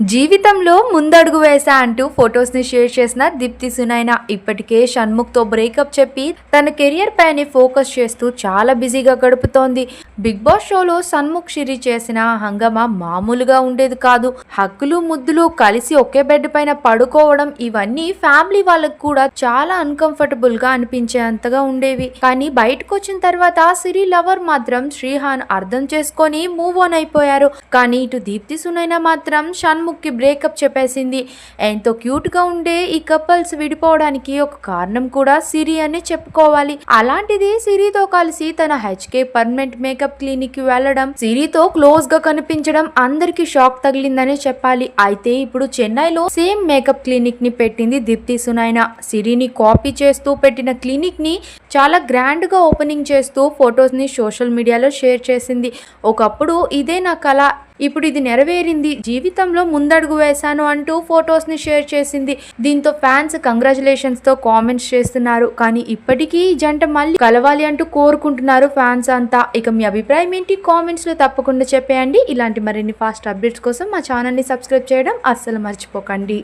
జీవితంలో ముందడుగు వేసా అంటూ ఫొటోస్ని షేర్ చేసిన దీప్తి సునైనా ఇప్పటికే షణ్ముఖ్తో బ్రేకప్ చెప్పి తన కెరియర్ పైనే ఫోకస్ చేస్తూ చాలా బిజీగా గడుపుతోంది. బిగ్ బాస్ షోలో సన్ముఖ్ షిరి చేసిన హంగమా మామూలుగా ఉండేది కాదు. హక్కులు ముద్దులు కలిసి ఒకే బెడ్ పైన పడుకోవడం ఇవన్నీ ఫ్యామిలీ వాళ్ళకు కూడా చాలా అన్కంఫర్టబుల్గా అనిపించేంతగా ఉండేవి. కానీ బయటకు వచ్చిన తర్వాత సిరి లవర్ మాత్రం శ్రీహాన్ అర్థం చేసుకొని మూవ్ ఆన్ అయిపోయారు. కానీ ఇటు దీప్తి సునైనా మాత్రం షణ్ముఖ్ ముక్కి బ్రేకప్ చెప్పేసింది. ఎంతో క్యూట్గా ఉండే ఈ కపుల్స్ విడిపోవడానికి ఒక కారణం కూడా సిరి అని చెప్పుకోవాలి. అలాంటిది సిరితో కలిసి తన హెచ్కే పర్మనెంట్ మేకప్ క్లినిక్కి వెళ్ళడం సిరితో క్లోజ్గా కనిపించడం అందరికి షాక్ తగిలిందని చెప్పాలి. అయితే ఇప్పుడు చెన్నైలో సేమ్ మేకప్ క్లినిక్ని పెట్టింది దీప్తి సునాయన సిరిని కాపీ చేస్తూ పెట్టిన క్లినిక్ని చాలా గ్రాండ్గా ఓపెనింగ్ చేస్తూ ఫొటోస్ని సోషల్ మీడియాలో షేర్ చేసింది. ఒకప్పుడు ఇదే నా కళ ఇప్పుడు ఇది నెరవేరింది. జీవితంలో ముందడుగు వేశాను అంటూ ఫొటోస్ని షేర్ చేసింది. దీంతో ఫ్యాన్స్ కంగ్రాచులేషన్స్తో కామెంట్స్ చేస్తున్నారు. కానీ ఇప్పటికీ ఈ జంట మళ్ళీ కలవాలి అంటూ కోరుకుంటున్నారు ఫ్యాన్స్ అంతా. ఇక మీ అభిప్రాయం ఏంటి? కామెంట్స్లో తప్పకుండా చెప్పేయండి. ఇలాంటి మరిన్ని ఫాస్ట్ అప్డేట్స్ కోసం మా ఛానల్ని సబ్స్క్రైబ్ చేయడం అస్సలు మర్చిపోకండి.